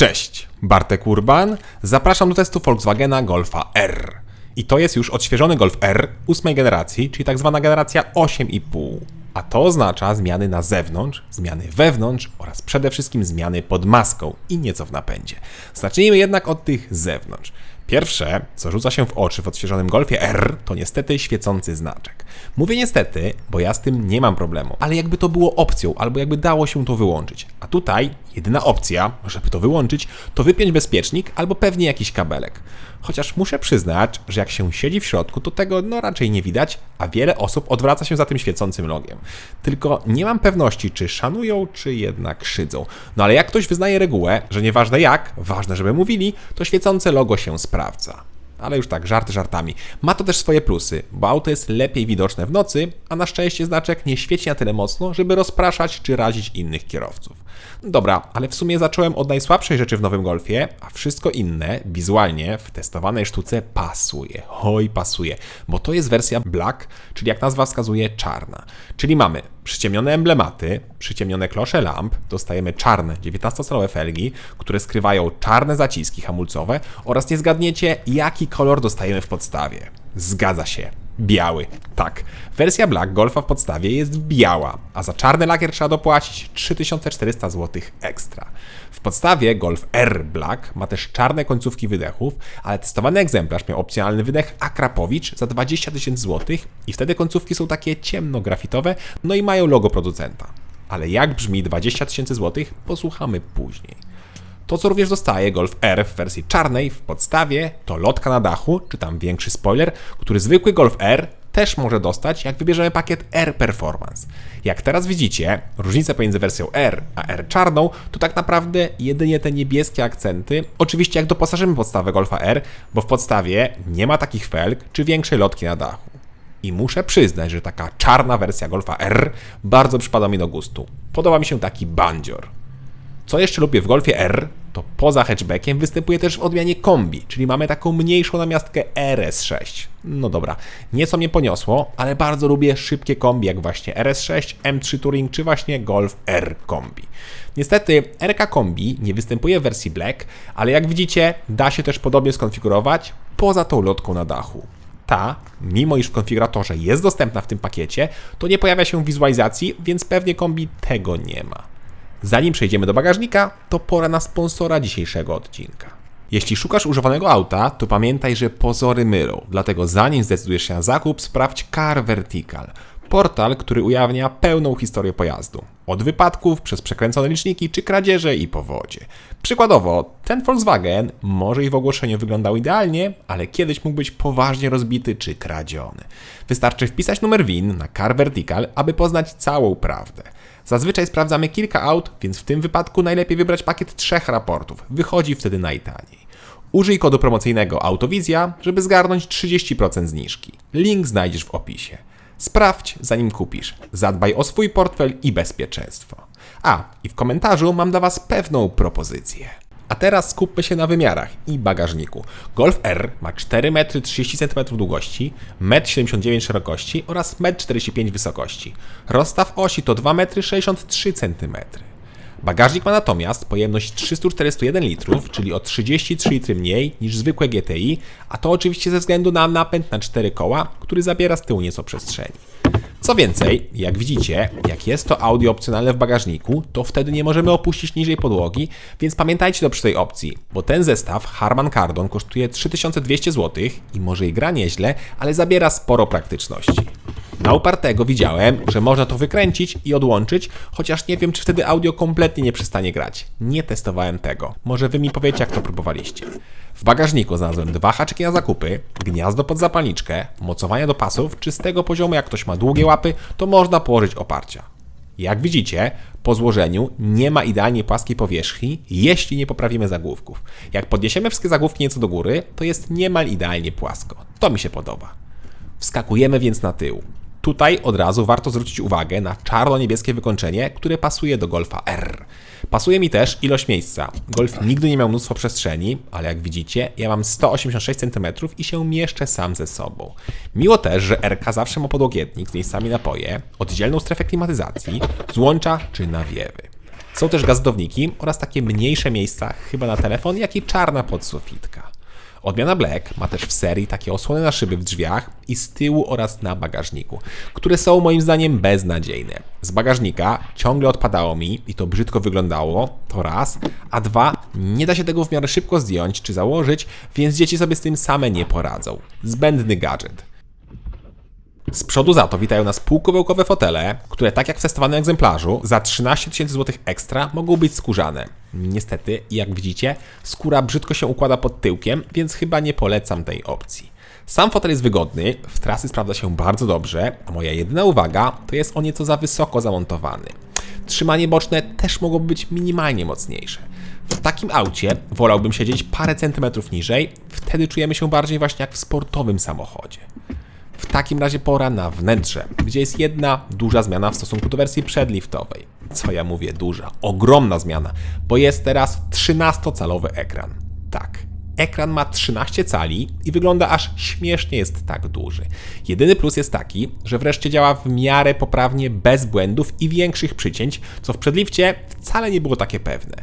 Cześć, Bartek Urban. Zapraszam do testu Volkswagena Golfa R. I to jest już odświeżony Golf R ósmej generacji, czyli tak zwana generacja 8,5. A to oznacza zmiany na zewnątrz, zmiany wewnątrz oraz przede wszystkim zmiany pod maską i nieco w napędzie. Zacznijmy jednak od tych zewnątrz. Pierwsze, co rzuca się w oczy w odświeżonym Golfie R, to niestety świecący znaczek. Mówię niestety, bo ja z tym nie mam problemu, ale jakby to było opcją, albo jakby dało się to wyłączyć. A tutaj jedyna opcja, żeby to wyłączyć, to wypiąć bezpiecznik albo pewnie jakiś kabelek. Chociaż muszę przyznać, że jak się siedzi w środku, to tego no raczej nie widać, a wiele osób odwraca się za tym świecącym logiem. Tylko nie mam pewności, czy szanują, czy jednak szydzą. No ale jak ktoś wyznaje regułę, że nieważne jak, ważne, żeby mówili, to świecące logo się sprawdza. Ale już tak, żarty żartami. Ma to też swoje plusy, bo auto jest lepiej widoczne w nocy, a na szczęście znaczek nie świeci na tyle mocno, żeby rozpraszać czy razić innych kierowców. Dobra, ale w sumie zacząłem od najsłabszej rzeczy w nowym Golfie, a wszystko inne, wizualnie, w testowanej sztuce pasuje. Oj, pasuje, bo to jest wersja black, czyli jak nazwa wskazuje, czarna. Czyli mamy przyciemnione emblematy, przyciemnione klosze lamp, dostajemy czarne 19-calowe felgi, które skrywają czarne zaciski hamulcowe oraz nie zgadniecie, jaki kolor dostajemy w podstawie. Zgadza się, biały. Tak, wersja Black Golfa w podstawie jest biała, a za czarny lakier trzeba dopłacić 3400 zł ekstra. W podstawie Golf R Black ma też czarne końcówki wydechów, ale testowany egzemplarz miał opcjonalny wydech Akrapowicz za 20 tysięcy złotych i wtedy końcówki są takie ciemno-grafitowe, no i mają logo producenta. Ale jak brzmi 20 tysięcy złotych, posłuchamy później. To, co również dostaje Golf R w wersji czarnej w podstawie, to lotka na dachu, czy tam większy spoiler, który zwykły Golf R też może dostać, jak wybierzemy pakiet R Performance. Jak teraz widzicie, różnica pomiędzy wersją R a R czarną to tak naprawdę jedynie te niebieskie akcenty. Oczywiście jak doposażymy podstawę Golfa R, bo w podstawie nie ma takich felg czy większej lotki na dachu. I muszę przyznać, że taka czarna wersja Golfa R bardzo przypada mi do gustu. Podoba mi się taki bandzior. Co jeszcze lubię w Golfie R, to poza hatchbackiem występuje też w odmianie kombi, czyli mamy taką mniejszą namiastkę RS6. No dobra, nieco mnie poniosło, ale bardzo lubię szybkie kombi, jak właśnie RS6, M3 Touring czy właśnie Golf R kombi. Niestety RK kombi nie występuje w wersji Black, ale jak widzicie da się też podobnie skonfigurować poza tą lotką na dachu. Ta, mimo iż w konfiguratorze jest dostępna w tym pakiecie, to nie pojawia się w wizualizacji, więc pewnie kombi tego nie ma. Zanim przejdziemy do bagażnika, to pora na sponsora dzisiejszego odcinka. Jeśli szukasz używanego auta, to pamiętaj, że pozory mylą. Dlatego zanim zdecydujesz się na zakup, sprawdź Car Vertical. Portal, który ujawnia pełną historię pojazdu. Od wypadków, przez przekręcone liczniki, czy kradzieże i powodzie. Przykładowo, ten Volkswagen może i w ogłoszeniu wyglądał idealnie, ale kiedyś mógł być poważnie rozbity czy kradziony. Wystarczy wpisać numer WIN na Car Vertical, aby poznać całą prawdę. Zazwyczaj sprawdzamy kilka aut, więc w tym wypadku najlepiej wybrać pakiet trzech raportów. Wychodzi wtedy najtaniej. Użyj kodu promocyjnego Autowizja, żeby zgarnąć 30% zniżki. Link znajdziesz w opisie. Sprawdź, zanim kupisz. Zadbaj o swój portfel i bezpieczeństwo. A, i w komentarzu mam dla Was pewną propozycję. A teraz skupmy się na wymiarach i bagażniku. Golf R ma 4,30 m długości, 1,79 m szerokości oraz 1,45 m wysokości. Rozstaw osi to 2,63 m. Bagażnik ma natomiast pojemność 341 litrów, czyli o 33 litry mniej niż zwykłe GTI, a to oczywiście ze względu na napęd na 4 koła, który zabiera z tyłu nieco przestrzeni. Co więcej, jak widzicie, jak jest to audio opcjonalne w bagażniku, to wtedy nie możemy opuścić niżej podłogi, więc pamiętajcie to przy tej opcji, bo ten zestaw Harman Kardon kosztuje 3200 zł i może i gra nieźle, ale zabiera sporo praktyczności. Na upartego widziałem, że można to wykręcić i odłączyć, chociaż nie wiem, czy wtedy audio kompletnie nie przestanie grać. Nie testowałem tego. Może wy mi powiecie, jak to próbowaliście. W bagażniku znalazłem dwa haczyki na zakupy, gniazdo pod zapalniczkę, mocowania do pasów, czy z tego poziomu, jak ktoś ma długie łapy, to można położyć oparcia. Jak widzicie, po złożeniu nie ma idealnie płaskiej powierzchni, jeśli nie poprawimy zagłówków. Jak podniesiemy wszystkie zagłówki nieco do góry, to jest niemal idealnie płasko. To mi się podoba. Wskakujemy więc na tył. Tutaj od razu warto zwrócić uwagę na czarno-niebieskie wykończenie, które pasuje do Golfa R. Pasuje mi też ilość miejsca. Golf nigdy nie miał mnóstwo przestrzeni, ale jak widzicie, ja mam 186 cm i się mieszczę sam ze sobą. Miło też, że RK zawsze ma podłogietnik z miejscami napoje, oddzielną strefę klimatyzacji, złącza czy nawiewy. Są też gazdowniki oraz takie mniejsze miejsca, chyba na telefon, jak i czarna podsufitka. Odmiana Black ma też w serii takie osłony na szyby w drzwiach i z tyłu oraz na bagażniku, które są moim zdaniem beznadziejne. Z bagażnika ciągle odpadało mi i to brzydko wyglądało, to raz, a dwa, nie da się tego w miarę szybko zdjąć czy założyć, więc dzieci sobie z tym same nie poradzą. Zbędny gadżet. Z przodu za to witają nas półkowełkowe fotele, które tak jak w testowanym egzemplarzu, za 13 tysięcy złotych ekstra mogą być skórzane. Niestety, jak widzicie, skóra brzydko się układa pod tyłkiem, więc chyba nie polecam tej opcji. Sam fotel jest wygodny, w trasy sprawdza się bardzo dobrze, a moja jedyna uwaga to jest on nieco za wysoko zamontowany. Trzymanie boczne też mogłoby być minimalnie mocniejsze. W takim aucie wolałbym siedzieć parę centymetrów niżej, wtedy czujemy się bardziej właśnie jak w sportowym samochodzie. Takim razie pora na wnętrze, gdzie jest jedna duża zmiana w stosunku do wersji przedliftowej. Co ja mówię duża? Ogromna zmiana, bo jest teraz 13-calowy ekran. Tak, ekran ma 13 cali i wygląda aż śmiesznie jest tak duży. Jedyny plus jest taki, że wreszcie działa w miarę poprawnie, bez błędów i większych przycięć, co w przedlifcie wcale nie było takie pewne.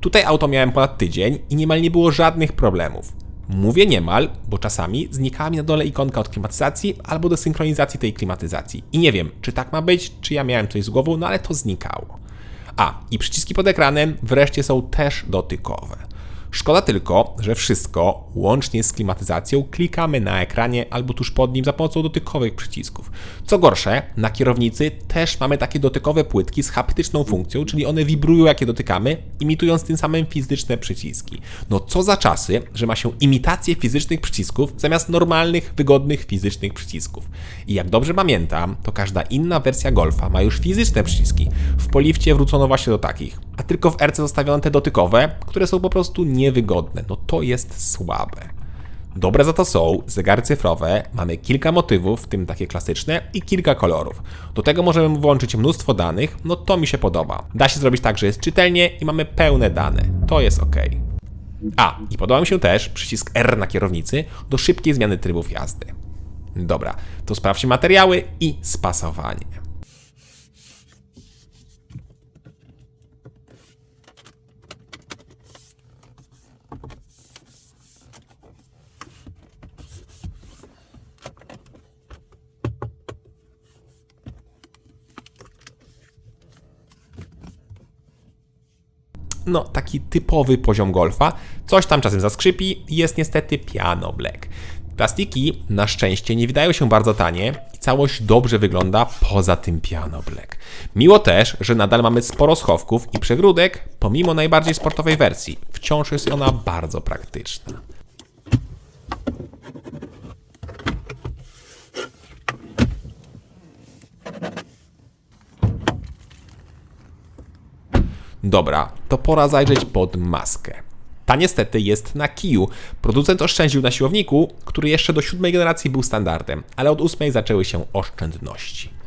Tutaj auto miałem ponad tydzień i niemal nie było żadnych problemów. Mówię niemal, bo czasami znikała mi na dole ikonka od klimatyzacji albo do synchronizacji tej klimatyzacji. I nie wiem, czy tak ma być, czy ja miałem coś z głową, no ale to znikało. A, i przyciski pod ekranem wreszcie są też dotykowe. Szkoda tylko, że wszystko, łącznie z klimatyzacją, klikamy na ekranie albo tuż pod nim za pomocą dotykowych przycisków. Co gorsze, na kierownicy też mamy takie dotykowe płytki z haptyczną funkcją, czyli one wibrują jak je dotykamy, imitując tym samym fizyczne przyciski. No co za czasy, że ma się imitację fizycznych przycisków zamiast normalnych, wygodnych fizycznych przycisków. I jak dobrze pamiętam, to każda inna wersja Golfa ma już fizyczne przyciski. W Polifcie wrócono właśnie do takich, a tylko w RC zostawiono te dotykowe, które są po prostu niewygodne. No to jest słabe. Dobre za to są zegary cyfrowe, mamy kilka motywów, w tym takie klasyczne, i kilka kolorów. Do tego możemy włączyć mnóstwo danych, no to mi się podoba. Da się zrobić tak, że jest czytelnie i mamy pełne dane. To jest ok. A, i podoba mi się też przycisk R na kierownicy do szybkiej zmiany trybów jazdy. Dobra, to sprawdźmy materiały i spasowanie. No taki typowy poziom golfa. Coś tam czasem zaskrzypi, jest niestety piano black. Plastiki na szczęście nie wydają się bardzo tanie i całość dobrze wygląda poza tym piano black. Miło też, że nadal mamy sporo schowków i przegródek, pomimo najbardziej sportowej wersji. Wciąż jest ona bardzo praktyczna. Dobra, to pora zajrzeć pod maskę. Ta niestety jest na kiju. Producent oszczędził na siłowniku, który jeszcze do siódmej generacji był standardem, ale od ósmej zaczęły się oszczędności.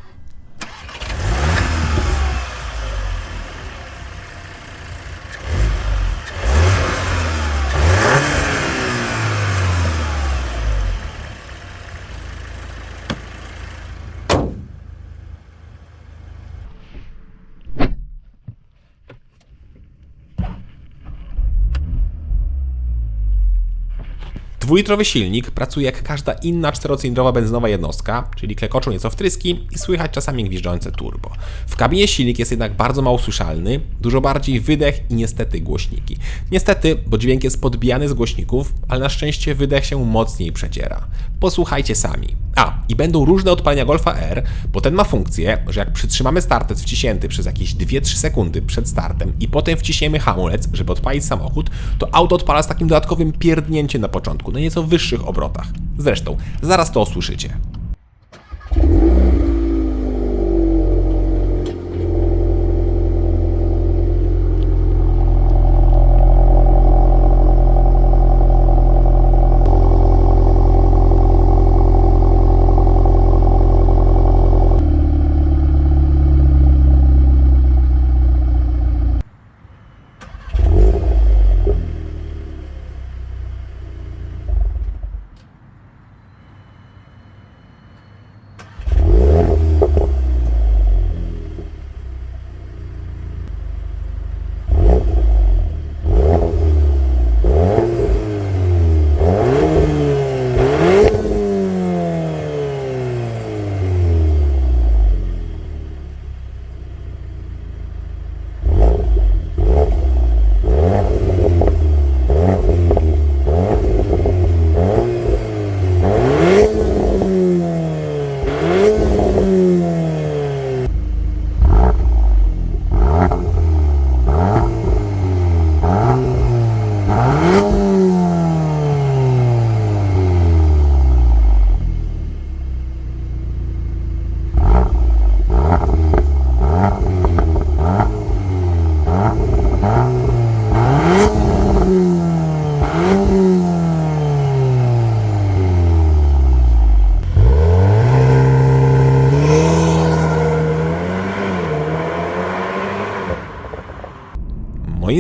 Dwulitrowy silnik pracuje jak każda inna czterocylindrowa benzynowa jednostka, czyli klekoczą nieco wtryski i słychać czasami gwiżdżące turbo. W kabinie silnik jest jednak bardzo mało słyszalny, dużo bardziej wydech i niestety głośniki. Niestety, bo dźwięk jest podbijany z głośników, ale na szczęście wydech się mocniej przeciera. Posłuchajcie sami. A, i będą różne odpalenia Golfa R, bo ten ma funkcję, że jak przytrzymamy startec wciśnięty przez jakieś 2-3 sekundy przed startem i potem wciśniemy hamulec, żeby odpalić samochód, to auto odpala z takim dodatkowym pierdnięciem na początku, na nieco wyższych obrotach. Zresztą, zaraz to usłyszycie.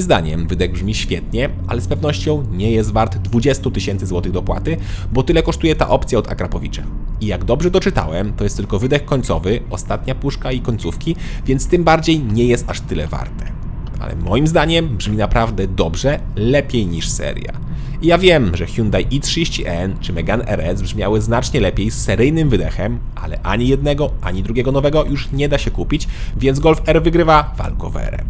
Zdaniem wydech brzmi świetnie, ale z pewnością nie jest wart 20 tysięcy złotych dopłaty, bo tyle kosztuje ta opcja od Akrapowicza. I jak dobrze doczytałem, to jest tylko wydech końcowy, ostatnia puszka i końcówki, więc tym bardziej nie jest aż tyle warte. Ale moim zdaniem brzmi naprawdę dobrze, lepiej niż seria. I ja wiem, że Hyundai i30N czy Megane RS brzmiały znacznie lepiej z seryjnym wydechem, ale ani jednego, ani drugiego nowego już nie da się kupić, więc Golf R wygrywa walkowerem.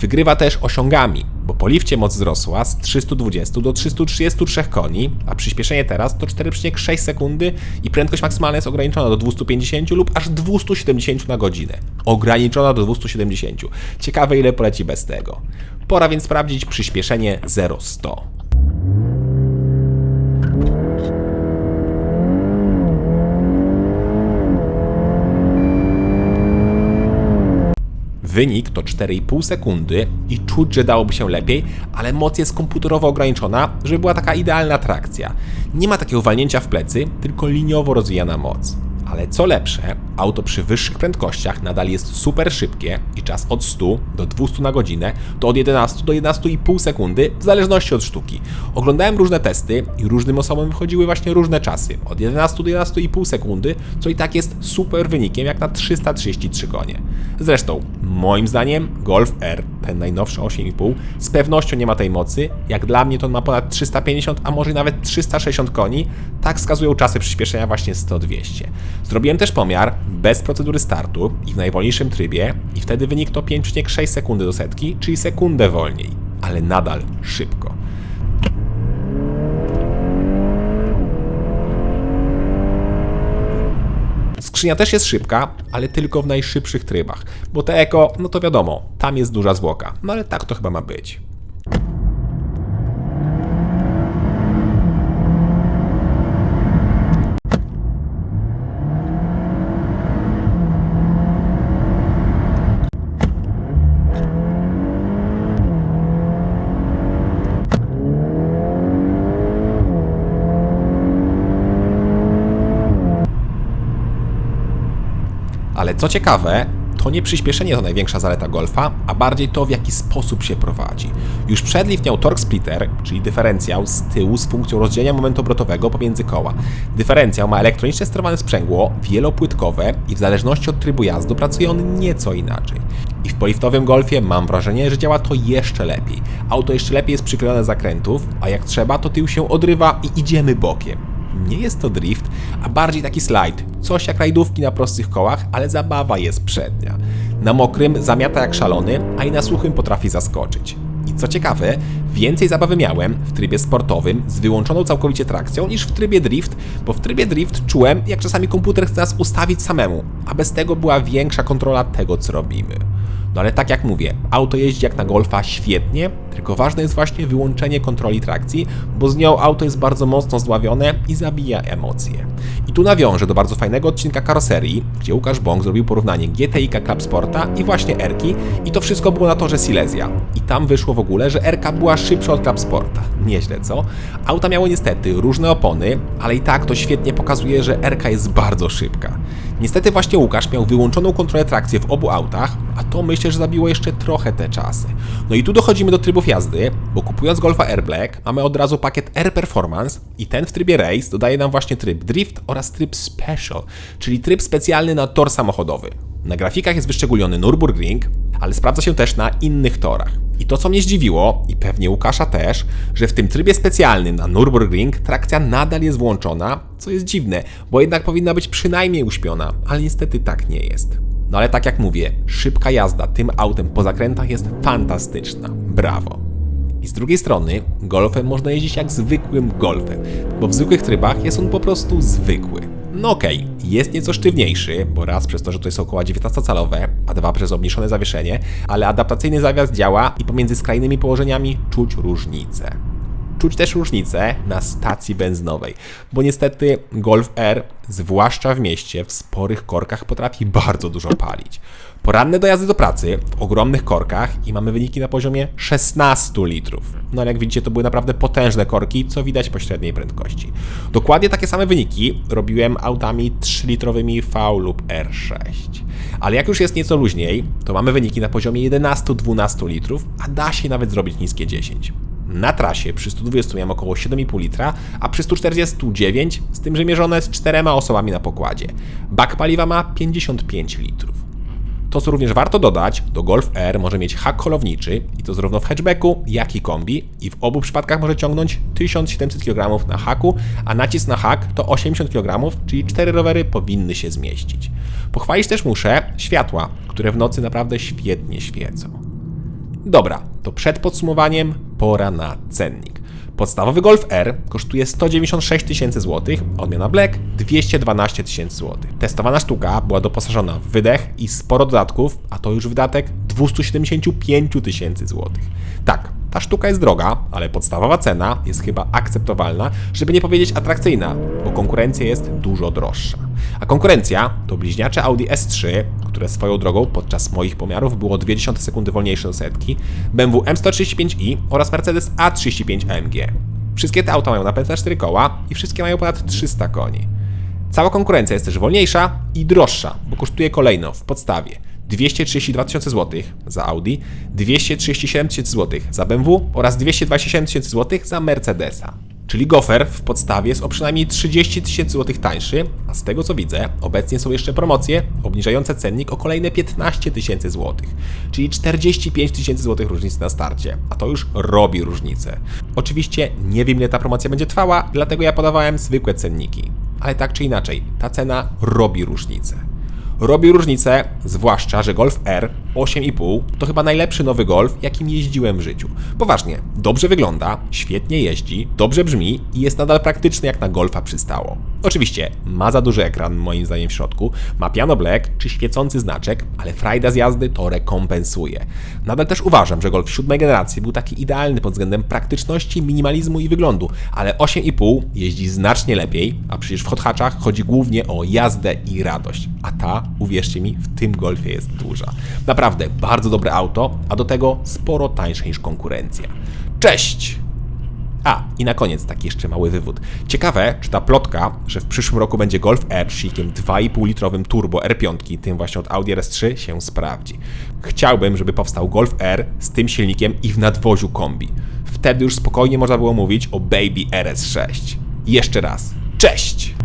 Wygrywa też osiągami, bo po lifcie moc wzrosła z 320 do 333 koni, a przyspieszenie teraz to 4,6 sekundy i prędkość maksymalna jest ograniczona do 250 lub aż 270 na godzinę. Ograniczona do 270. Ciekawe ile poleci bez tego. Pora więc sprawdzić przyspieszenie 0-100. Wynik to 4,5 sekundy i czuć, że dałoby się lepiej, ale moc jest komputerowo ograniczona, żeby była taka idealna trakcja. Nie ma takiego walnięcia w plecy, tylko liniowo rozwijana moc. Ale co lepsze, auto przy wyższych prędkościach nadal jest super szybkie i czas od 100 do 200 na godzinę to od 11 do 11,5 sekundy w zależności od sztuki. Oglądałem różne testy i różnym osobom wychodziły właśnie różne czasy, od 11 do 11,5 sekundy, co i tak jest super wynikiem jak na 333 konie. Zresztą, moim zdaniem Golf R, ten najnowszy 8,5, z pewnością nie ma tej mocy, jak dla mnie to ma ponad 350, a może nawet 360 koni, tak wskazują czasy przyspieszenia właśnie 100-200. Zrobiłem też pomiar bez procedury startu i w najwolniejszym trybie i wtedy wynik to 5,6 sekundy do setki, czyli sekundę wolniej, ale nadal szybko. Skrzynia też jest szybka, ale tylko w najszybszych trybach, bo te eko, no to wiadomo, tam jest duża zwłoka, no ale tak to chyba ma być. Ale co ciekawe, to nie przyspieszenie to największa zaleta Golfa, a bardziej to, w jaki sposób się prowadzi. Już przedlift miał torque splitter, czyli dyferencjał z tyłu z funkcją rozdzielenia momentu obrotowego pomiędzy koła. Dyferencjał ma elektronicznie sterowane sprzęgło, wielopłytkowe i w zależności od trybu jazdy pracuje on nieco inaczej. I w poliftowym Golfie mam wrażenie, że działa to jeszcze lepiej. Auto jeszcze lepiej jest przyklejone zakrętów, a jak trzeba, to tył się odrywa i idziemy bokiem. Nie jest to drift, a bardziej taki slide. Coś jak rajdówki na prostych kołach, ale zabawa jest przednia. Na mokrym zamiata jak szalony, a i na suchym potrafi zaskoczyć. I co ciekawe, więcej zabawy miałem w trybie sportowym z wyłączoną całkowicie trakcją niż w trybie drift, bo w trybie drift czułem, jak czasami komputer chce nas ustawić samemu, a bez tego była większa kontrola tego, co robimy. No ale tak jak mówię, auto jeździ jak na Golfa świetnie, tylko ważne jest właśnie wyłączenie kontroli trakcji, bo z nią auto jest bardzo mocno zdławione i zabija emocje. I tu nawiążę do bardzo fajnego odcinka karoserii, gdzie Łukasz Bąk zrobił porównanie GTI Club Sporta i właśnie Erki i to wszystko było na torze Silesia. I tam wyszło w ogóle, że Erka była szybsza od Club Sporta. Nieźle, co? Auta miały niestety różne opony, ale i tak to świetnie pokazuje, że Erka jest bardzo szybka. Niestety właśnie Łukasz miał wyłączoną kontrolę trakcji w obu autach, a to myślę, że zabiło jeszcze trochę te czasy. No i tu dochodzimy do trybów jazdy, bo kupując Golfa Air Black mamy od razu pakiet Air Performance i ten w trybie Race dodaje nam właśnie tryb Drift oraz tryb Special, czyli tryb specjalny na tor samochodowy. Na grafikach jest wyszczególniony Nürburgring, ale sprawdza się też na innych torach. I to, co mnie zdziwiło, i pewnie Łukasza też, że w tym trybie specjalnym na Nürburgring trakcja nadal jest włączona, co jest dziwne, bo jednak powinna być przynajmniej uśpiona, ale niestety tak nie jest. No ale tak jak mówię, szybka jazda tym autem po zakrętach jest fantastyczna. Brawo. I z drugiej strony, golfem można jeździć jak zwykłym golfem, bo w zwykłych trybach jest on po prostu zwykły. No okej, okay, jest nieco sztywniejszy, bo raz przez to, że to jest około 19-calowe, a dwa przez obniżone zawieszenie, ale adaptacyjny zawias działa i pomiędzy skrajnymi położeniami czuć różnicę. Czuć też różnicę na stacji benzynowej, bo niestety Golf R, zwłaszcza w mieście, w sporych korkach potrafi bardzo dużo palić. Poranne dojazdy do pracy w ogromnych korkach i mamy wyniki na poziomie 16 litrów. No ale jak widzicie, to były naprawdę potężne korki, co widać po średniej prędkości. Dokładnie takie same wyniki robiłem autami 3-litrowymi V lub R6. Ale jak już jest nieco luźniej, to mamy wyniki na poziomie 11-12 litrów, a da się nawet zrobić niskie 10. Na trasie przy 120 miałem około 7,5 litra, a przy 149, z tym, że mierzone z czterema osobami na pokładzie. Bak paliwa ma 55 litrów. To, co również warto dodać, to Golf R może mieć hak holowniczy i to zarówno w hatchbacku, jak i kombi i w obu przypadkach może ciągnąć 1700 kg na haku, a nacisk na hak to 80 kg, czyli 4 rowery powinny się zmieścić. Pochwalić też muszę światła, które w nocy naprawdę świetnie świecą. Dobra, to przed podsumowaniem pora na cennik. Podstawowy Golf R kosztuje 196 tysięcy złotych, odmiana Black 212 tysięcy złotych. Testowana sztuka była doposażona w wydech i sporo dodatków, a to już wydatek 275 tysięcy złotych. Tak, ta sztuka jest droga, ale podstawowa cena jest chyba akceptowalna, żeby nie powiedzieć atrakcyjna, bo konkurencja jest dużo droższa. A konkurencja to bliźniacze Audi S3, które swoją drogą podczas moich pomiarów było 0,2 sekundy wolniejsze do setki, BMW M135i oraz Mercedes A35 AMG. Wszystkie te auta mają napęd na 4 koła i wszystkie mają ponad 300 koni. Cała konkurencja jest też wolniejsza i droższa, bo kosztuje kolejno w podstawie 232 tysiące złotych za Audi, 237 tysięcy złotych za BMW oraz 227 tysięcy złotych za Mercedesa. Czyli gofer w podstawie jest o przynajmniej 30 tysięcy złotych tańszy, a z tego co widzę, obecnie są jeszcze promocje obniżające cennik o kolejne 15 tysięcy złotych, czyli 45 tysięcy złotych różnicy na starcie, a to już robi różnicę. Oczywiście nie wiem ile ta promocja będzie trwała, dlatego ja podawałem zwykłe cenniki, ale tak czy inaczej, ta cena robi różnicę robi różnicę, zwłaszcza, że Golf R 8,5 to chyba najlepszy nowy Golf, jakim jeździłem w życiu. Poważnie, dobrze wygląda, świetnie jeździ, dobrze brzmi i jest nadal praktyczny jak na Golfa przystało. Oczywiście, ma za duży ekran moim zdaniem w środku, ma piano black czy świecący znaczek, ale frajda z jazdy to rekompensuje. Nadal też uważam, że Golf siódmej generacji był taki idealny pod względem praktyczności, minimalizmu i wyglądu, ale 8,5 jeździ znacznie lepiej, a przecież w hot chodzi głównie o jazdę i radość, a ta uwierzcie mi, w tym golfie jest duża. Naprawdę bardzo dobre auto, a do tego sporo tańsze niż konkurencja. Cześć! A, i na koniec taki jeszcze mały wywód. Ciekawe, czy ta plotka, że w przyszłym roku będzie Golf R silnikiem 2,5-litrowym turbo R5, tym właśnie od Audi RS3, się sprawdzi. Chciałbym, żeby powstał Golf R z tym silnikiem i w nadwoziu kombi. Wtedy już spokojnie można było mówić o Baby RS6. Jeszcze raz, cześć!